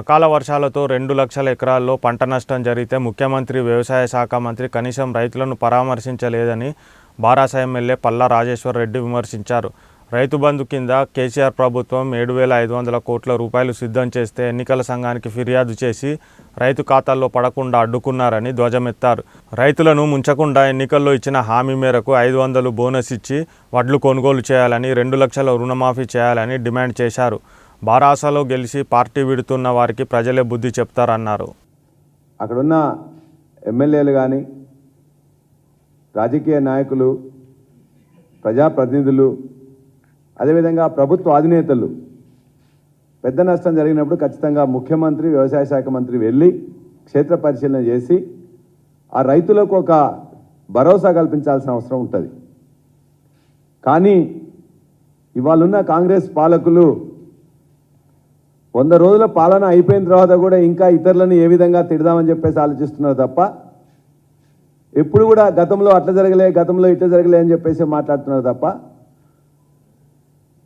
అకాల వర్షాలతో రెండు లక్షల ఎకరాల్లో పంట నష్టం జరిగితే ముఖ్యమంత్రి వ్యవసాయ శాఖ మంత్రి కనీసం రైతులను పరామర్శించలేదని బారాస ఎమ్మెల్యే పల్లా రాజేశ్వర్ రెడ్డి విమర్శించారు. రైతు బంధు కింద కేసీఆర్ ప్రభుత్వం ఏడు వేల ఐదు వందల కోట్ల రూపాయలు సిద్ధం చేస్తే ఎన్నికల సంఘానికి ఫిర్యాదు చేసి రైతు ఖాతాల్లో పడకుండా అడ్డుకున్నారని ధ్వజమెత్తారు. రైతులను ముంచకుండా ఎన్నికల్లో ఇచ్చిన హామీ మేరకు ఐదు వందలు బోనస్ ఇచ్చి వడ్లు కొనుగోలు చేయాలని రెండు లక్షల రుణమాఫీ చేయాలని డిమాండ్ చేశారు. బారాసలో గెలిచి పార్టీ విడుతున్న వారికి ప్రజలే బుద్ధి చెప్తారన్నారు. అక్కడున్న ఎమ్మెల్యేలు కానీ రాజకీయ నాయకులు ప్రజాప్రతినిధులు అదేవిధంగా ప్రభుత్వ అధినేతలు పెద్ద నష్టం జరిగినప్పుడు ఖచ్చితంగా ముఖ్యమంత్రి వ్యవసాయ శాఖ మంత్రి వెళ్ళి క్షేత్ర పరిశీలన చేసి ఆ రైతులకు ఒక భరోసా కల్పించాల్సిన అవసరం ఉంటుంది. కానీ ఇవాళున్న కాంగ్రెస్ పాలకులు వంద రోజుల పాలన అయిపోయిన తర్వాత కూడా ఇంకా ఇతరులను ఏ విధంగా తిడదామని చెప్పేసి ఆలోచిస్తున్నారు తప్ప ఎప్పుడు కూడా గతంలో అట్లా జరగలే గతంలో ఇట్లా జరగలే అని చెప్పేసి మాట్లాడుతున్నారు తప్ప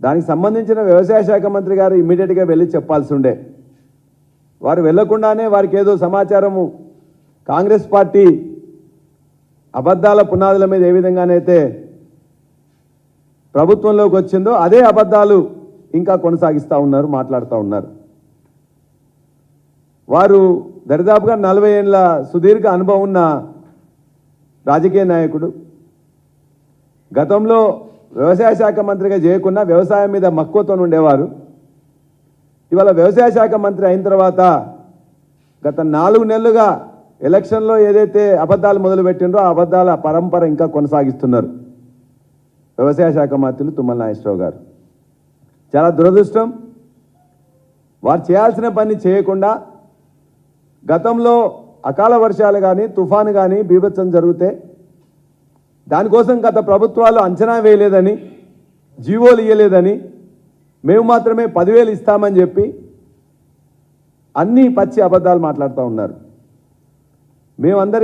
దానికి సంబంధించిన వ్యవసాయ శాఖ మంత్రి గారు ఇమ్మీడియట్గా వెళ్ళి చెప్పాల్సి ఉండే. వారు వెళ్ళకుండానే వారికి ఏదో సమాచారము కాంగ్రెస్ పార్టీ అబద్ధాల పునాదుల మీద ఏ విధంగానైతే ప్రభుత్వంలోకి వచ్చిందో అదే అబద్ధాలు ఇంకా కొనసాగిస్తూ ఉన్నారు మాట్లాడుతూ ఉన్నారు. వారు దరిదాపుగా నలభై ఏళ్ళ సుదీర్ఘ అనుభవం ఉన్న రాజకీయ నాయకుడు. గతంలో వ్యవసాయ శాఖ మంత్రిగా చేయకుండా వ్యవసాయం మీద మక్కువతో ఉండేవారు. ఇవాళ వ్యవసాయ శాఖ మంత్రి అయిన తర్వాత గత నాలుగు నెలలుగా ఎలక్షన్లో ఏదైతే అబద్ధాలు మొదలుపెట్టిండ్రో ఆ అబద్ధాల పరంపర ఇంకా కొనసాగిస్తున్నారు. వ్యవసాయ శాఖ మంత్రులు తుమ్మల నాగేశ్వరరావు గారు. చాలా దురదృష్టం. వారు చేయాల్సిన పని చేయకుండా గతంలో అకాల వర్షాలు కానీ తుఫాను కానీ బీభత్సం జరిగితే దానికోసం గత ప్రభుత్వాలు అంచనా వేయలేదని జీవోలు ఇవ్వలేదని మేము మాత్రమే పదివేలు ఇస్తామని చెప్పి అన్ని పచ్చి అబద్ధాలు మాట్లాడుతూ ఉన్నారు. మేమందరి